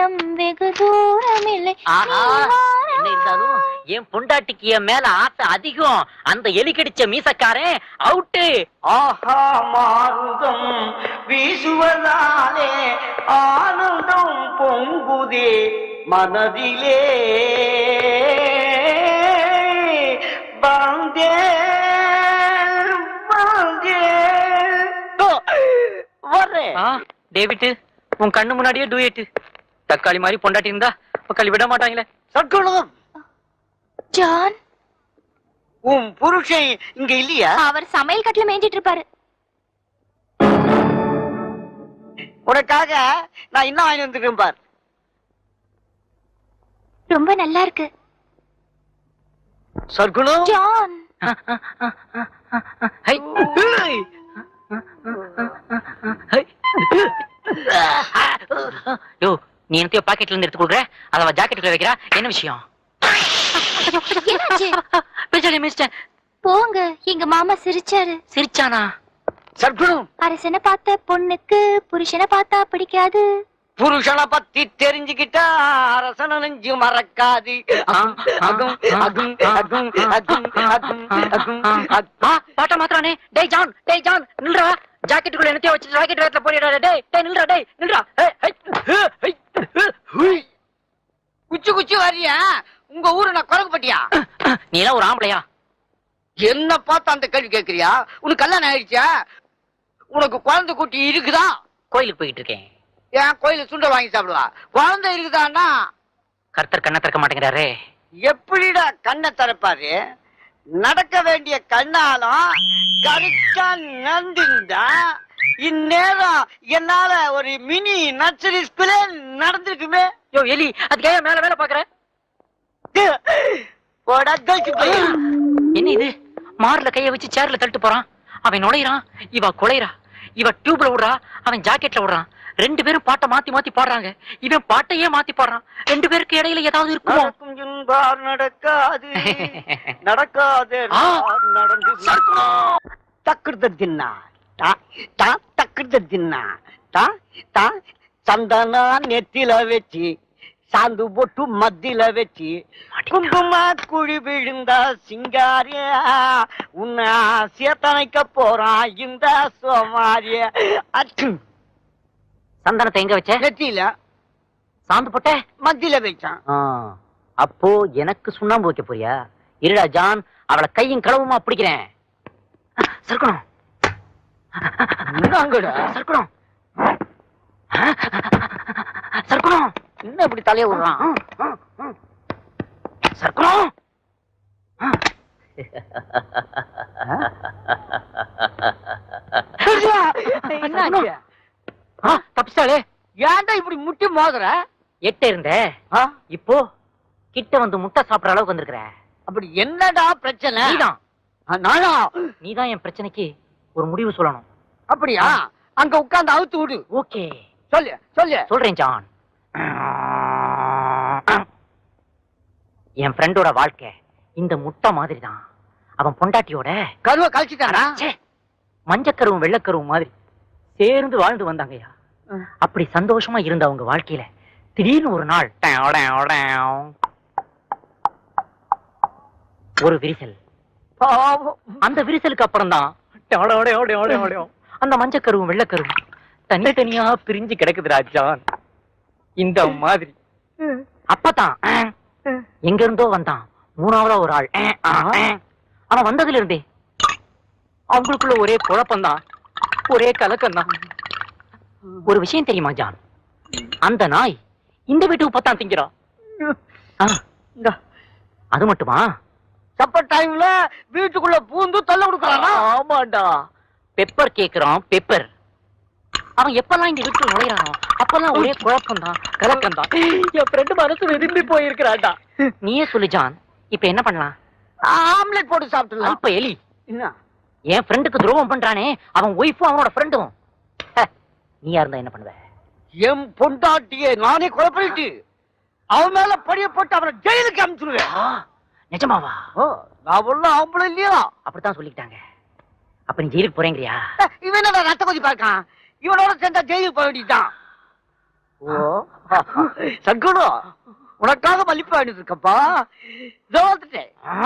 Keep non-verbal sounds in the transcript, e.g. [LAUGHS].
இடம் வெகு தூரம் இல்லை ஆஹா என்ன இருந்தாலும் என் பொண்டாட்டிக்கு என் மேல ஆசை அதிகம். அந்த எலி கடிச்ச மீசக்காரன் அவுட்டு. ஆஹா மாருதம் வீசுவதாலே ஆனந்தம் பொங்குதே மனதிலே. வந்தேன் வர்றேன். டேவிட் உன் கண்ணு முன்னாடியே டூயட்டு. தக்காளி மாதிரி பொண்டாட்டி இருந்தா தக்காளி விட மாட்டாங்களே. சற்குணம் ஜான். உன் புருஷன் இங்க இல்லையா? அவர் சமையல் கட்டுல மேய்ஞ்சிட்டு இருப்பாரு. உனக்காக நான் இன்னும் வாங்கி வந்துருக்கேன் பார். ரொம்ப நல்லா இருக்கு. சற்குணம் ஜான். ஹை. நீ என்னத்தையோ பாக்கெட்ல இருந்து எடுத்து கொடுக்குற? அதை அவ ஜாக்கெட்டுக்குள்ள வைக்கிறா? என்ன விஷயம்? என்னாச்சு? [LAUGHS] பேசாலே மிஸ்டர் போங்க. எங்க மாமா சிரிச்சாரு. சிரிச்சானா? சற்குணம் அரசனை பார்த்த பொண்ணுக்கு புருஷனை பார்த்தா பிடிக்காது. புருஷனை பத்தி தெரிஞ்சுக்கிட்டா அரசன நெஞ்சு மறக்காது. பாட்டா மாத்திரானே டேய் ஜான் டேய் ஜான் நில்றா. ஜாக்கெட்டுக்குள்ள என்னத்தையோ வச்சு ஜாக்கெட் வேத்துல போயிடா டேய் டேய் நில்றா டேய் நில்றா. குச்சி குச்சி வரியா? உங்க ஊரு நான் குரங்குப்பட்டியா நீ எல்லாம் ஒரு ஆம்பளையா? என்ன பார்த்து அந்த கேள்வி கேக்குறியா உனக்கு கல்யாணம் ஆயிடுச்சா? உனக்கு குழந்தை குட்டி இருக்குதா? கோயிலுக்கு போயிட்டு இருக்கேன். ஏன் கோயில சுண்டல் வாங்கி சாப்பிடுவா? குழந்தை இருக்குதான்னா? கர்த்தர் கண்ணை திறக்க மாட்டேங்கிறாரே. எப்படிடா கண்ணை திறப்பாரு? நடக்க வேண்டிய கண்ணாலும் கரெக்டா நடந்துருந்தா இந்நேரம் என்னால ஒரு மினி நர்சரி ஸ்கூலே நடந்திருக்குமே. யோ எலி அதுக்கு ஏன் மேல மேல பாக்குற போடா கழிச்சு போய். என்ன இது? மார்ல கைய வச்சு சேர்ல தள்ளிட்டு போறான். அவன் நுழையிறான் இவ குலையறா இவ டியூப்ல விடுறா அவன் ஜாக்கெட்ல விடுறான். ரெண்டு பேரும் பாட்டை மாத்தி மாத்தி பாடுறாங்க. இவன் பாட்டையே மாத்தி பாடுறான். ரெண்டு பேருக்கு இடையில ஏதாவது இருக்குமோ? நடக்காது. [LAUGHS] நடக்காது. நடந்து தக்குடுத தின்னா. தா தா சந்தனா நெத்தில வச்சு சாந்து போட்டு மத்தில வச்சு. குங்கும குழி விழுந்த சிங்காரியா. உன்னை சேத்தனைக்க போறான் இந்த சோமாரிய. அச்சு. சந்தனத்தை எங்க வச்ச? நெத்தியில சாந்து போட்ட? மத்தியில வச்சான். அப்போ எனக்கு சுண்ணாம்பு வைக்க போறியா? இருடா ஜான் அவளை கையும் களவுமா பிடிக்கிறேன். சர்க்கணும் சர்க்கணும். சர்க்கணும். என்ன இப்படி தலைய விடுறான்? சர்க்கணும். தப்பிச்சாலே ஏன்டா இப்படி முட்டி மோதுற? எட்ட இருந்த? இப்போ கிட்ட வந்து முட்டை சாப்பிடுற அளவுக்கு வந்திருக்கிற. அப்படி என்னடா பிரச்சனை? நீதான். நானா? நீதான் என் பிரச்சனைக்கு ஒரு முடிவு சொல்லணும். அப்படியா? அங்க உட்கார்ந்து அவுத்து விடு. ஓகே. சொல்லு சொல்லு. சொல்றேன் ஜான். என் ஃப்ரெண்டோட வாழ்க்கை இந்த முட்டை மாதிரி தான் அவன் பொண்டாட்டியோட கருவை கழிச்சுட்டானா? ச்சே, மஞ்சக்கருவும் வெள்ளக்கருவும் மாதிரி சேர்ந்து வாழ்ந்து வந்தாங்கய்யா. அப்படி சந்தோஷமா இருந்த அவங்க வாழ்க்கையில திடீர்னு ஒரு நாள். ஒரு விரிசல். அந்த விரிசலுக்கு அப்புறம் தான் அந்த மஞ்சக்கருவும் வெள்ளக்கருவும் தனித்தனியா பிரிஞ்சு கிடக்குது ராஜான் இந்த மாதிரி. அப்பதான் எங்க இருந்தோ வந்தான். மூணாவதா ஒரு ஆள். அவன் வந்ததுல இருந்தே அவங்களுக்குள்ள ஒரே குழப்பம்தான். ஒரே கலக்கம்தான். ஒரு விஷயம் தெரியுமா ஜான்? அந்த நாய் இந்த வீட்டுக்கு பத்தான் இந்தா, அது மட்டுமா? சப்ப டைம்ல வீட்டுக்குள்ள பூந்து தொல்லை கொடுக்கறானா? ஆமாண்டா. பெப்பர் கேக்குறான் பெப்பர் அவன் எப்பெல்லாம் இந்த வீட்டுல நுழையறானோ அப்பெல்லாம் ஒரே குழப்பம் தான் கலக்கம் தான் என் ஃப்ரெண்டு மனசு விரும்பி போயிருக்கிறான்டா. நீயே சொல்லு ஜான். இப்ப என்ன பண்ணலாம்? ஆம்லெட் போட்டு சாப்பிட்டுலாம் இப்ப எலி. என்ன? என் ஃப்ரெண்டுக்கு துரோகம் பண்றானே அவன் ஒய்ஃபும் அவனோட ஃப்ரெண்டும் நீயா இருந்தா என்ன பண்ணுவ? என் பொண்டாட்டியை நானே கொலை பண்ணிட்டு அவன் மேல படிய போட்டு அவனை ஜெயிலுக்கு அனுப்பிச்சுடுவேன் நிஜமாவா? ஓ, நான் உள்ள ஆம்பளை இல்லையா? அப்படித்தான் சொல்லிக்கிட்டாங்க. அப்ப நீ ஜெயிலுக்கு போறேங்கிறியா? இவன் என்ன ரத்த கொதி பார்க்கான் இவனோட சேர்ந்தா ஜெயிலுக்கு போக வேண்டியதுதான். ஓ சங்குடம் உனக்காக மல்லிப்பூ வாங்கிட்டு இருக்கப்பா ஆ,